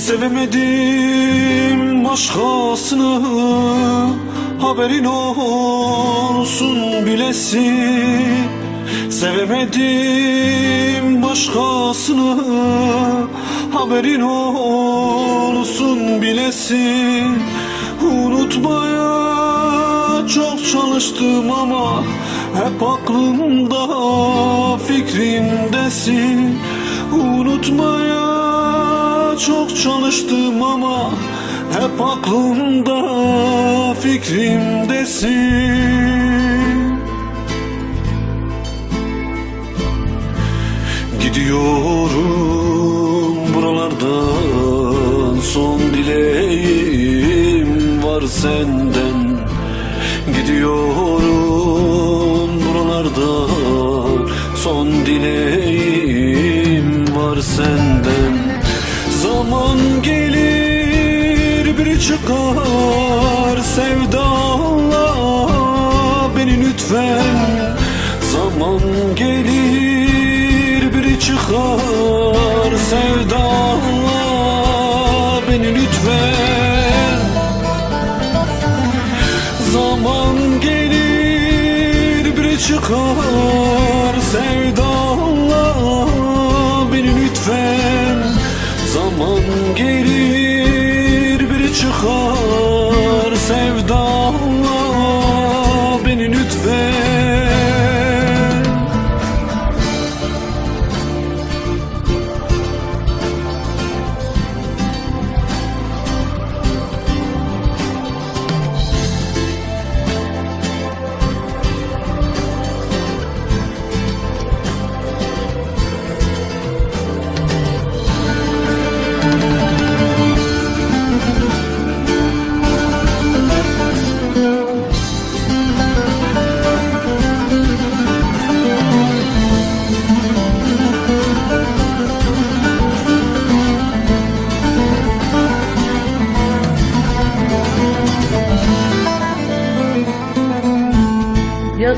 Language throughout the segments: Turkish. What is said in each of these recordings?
Sevemedim başkasını Haberin olsun bilesin. Sevemedim başkasını Haberin olsun bilesin. Unutmaya çok çalıştım ama Hep aklımda fikrimdesin Unutmaya çalıştım ama Hep aklımda fikrimdesin. Gidiyorum buralardan Son dileğim var senden. Gidiyorum buralardan Son dileğim var senden çıkar sevdala beni lütfen Zaman gelir bir çıkar sevdala beni lütfen Zaman gelir bir çıkar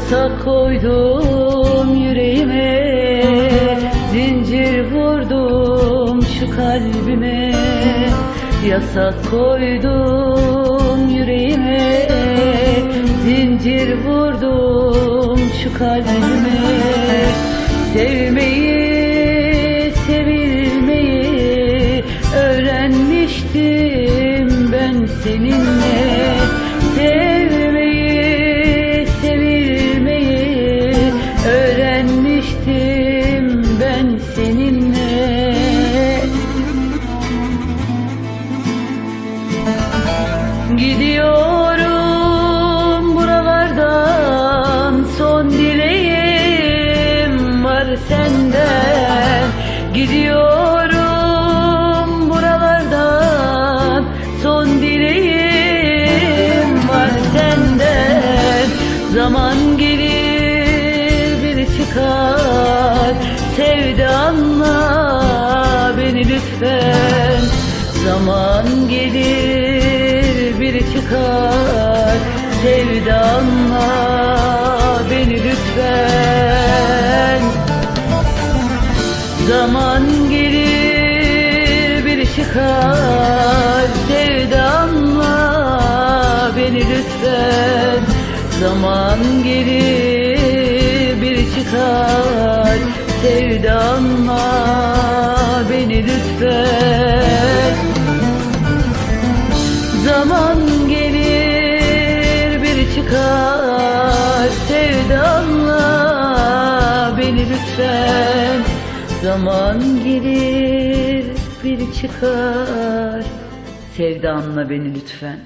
Yasak koydum yüreğime Zincir vurdum şu kalbime. Yasak koydum yüreğime Zincir vurdum şu kalbime. Sevmeyi, sevilmeyi öğrenmiştim ben seninle son dileğim var senden Zaman gelir bir çıkar. Sevdanla beni lütfen. Zaman gelir bir çıkar. Sevdanla beni lütfen. Zaman gelir bir çıkar Zaman gelir bir çıkar. Sevdanla beni lütfen Zaman gelir bir çıkar. Sevdanla beni lütfen Zaman gelir bir çıkar. Sevdanla beni lütfen